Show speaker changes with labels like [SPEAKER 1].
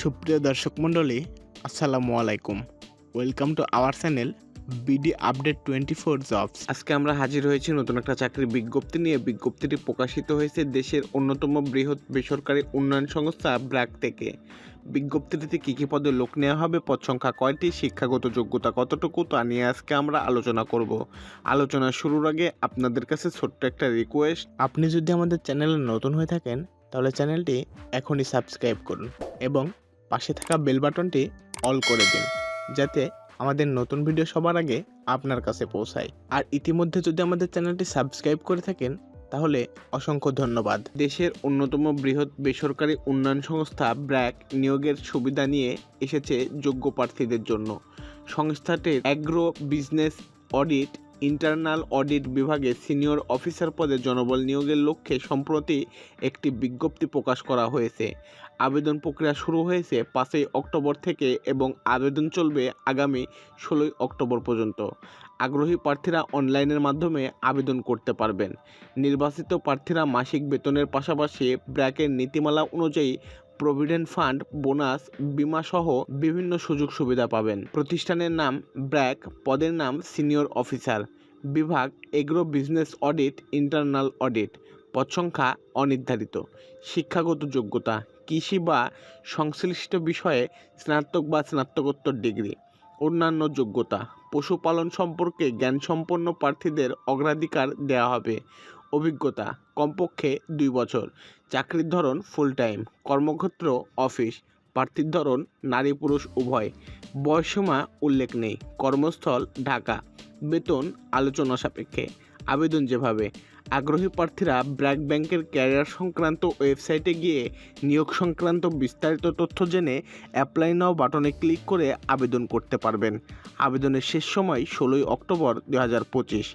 [SPEAKER 1] সুপ্রিয় দর্শক মণ্ডলী আসসালামু আলাইকুম। Welcome to our channel BD update twenty four jobs
[SPEAKER 2] আজকে আমরা হাজির হয়েছি নতুন একটা চাকরির বিজ্ঞপ্তি নিয়ে। বিজ্ঞপ্তিটি প্রকাশিত হয়েছে দেশের অন্যতম বৃহৎ বেসরকারি উন্নয়ন সংস্থা ব্র্যাক থেকে। বিজ্ঞপ্তিটিতে কী কী পদে লোক নেওয়া হবে পদ সংখ্যা কয়টি শিক্ষাগত যোগ্যতা কতটুকু তা নিয়ে আজকে আমরা আলোচনা করব। আলোচনা শুরুর আগে আপনাদের কাছে ছোট্ট একটা রিকোয়েস্ট
[SPEAKER 1] আপনি যদি আমাদের চ্যানেলে নতুন হয়ে থাকেন তাহলে চ্যানেলটি এখনই সাবস্ক্রাইব করুন এবং পাশে থাকা বেল বাটনটি অল করে দিন, যাতে আমাদের নতুন ভিডিও সবার আগে আপনার কাছে পৌঁছায়। আর ইতিমধ্যে যদি আমাদের চ্যানেলটি সাবস্ক্রাইব করে থাকেন, তাহলে অসংখ্য ধন্যবাদ।
[SPEAKER 2] দেশের অন্যতম বৃহৎ বেসরকারি উন্নয়ন সংস্থা ব্র্যাক নিয়োগের সুবিধা নিয়ে এসেছে যোগ্য প্রার্থীদের জন্য। সংস্থাটির agro business audit internal audit বিভাগে সিনিয়র অফিসার পদে জনবল নিয়োগের লক্ষ্যে সম্প্রতি একটি বিজ্ঞপ্তি প্রকাশ করা হয়েছে। আবেদন প্রক্রিয়া শুরু হয়েছে পাঁচই অক্টোবর থেকে এবং আবেদন চলবে আগামী ষোলোই অক্টোবর পর্যন্ত। আগ্রহী প্রার্থীরা অনলাইনের মাধ্যমে আবেদন করতে পারবেন। নির্বাচিত প্রার্থীরা মাসিক বেতনের পাশাপাশি ব্র্যাকের নীতিমালা অনুযায়ী প্রভিডেন্ট ফান্ড, বোনাস, বিমা সহ বিভিন্ন সুযোগ সুবিধা পাবেন। প্রতিষ্ঠানের নাম ব্র্যাক, পদের নাম সিনিয়র অফিসার। বিভাগ, agro business audit, internal audit. পদ সংখ্যা অনির্ধারিত। শিক্ষাগত যোগ্যতা, কৃষি বা সংশ্লিষ্ট বিষয়ে স্নাতক বা স্নাতকোত্তর ডিগ্রি। অন্যান্য যোগ্যতা, পশুপালন সম্পর্কে জ্ঞানসম্পন্ন প্রার্থীদের অগ্রাধিকার দেওয়া হবে। অভিজ্ঞতা কমপক্ষে দুই বছর। চাকরির ধরন ফুল টাইম কর্মক্ষেত্র অফিস প্রার্থীর ধরন নারী পুরুষ উভয়। বয়সীমা উল্লেখ নেই, কর্মস্থল ঢাকা। বেতন আলোচনা সাপেক্ষে, আবেদন যেভাবে। আগ্রহী প্রার্থীরা ব্র্যাক ব্যাংকের ক্যারিয়ার সংক্রান্ত ওয়েবসাইটে গিয়ে নিয়োগ সংক্রান্ত বিস্তারিত তথ্য জেনে অ্যাপ্লাই নাও বাটনে ক্লিক করে আবেদন করতে পারবেন। আবেদনের শেষ সময় ষোলোই অক্টোবর দু হাজার পঁচিশ।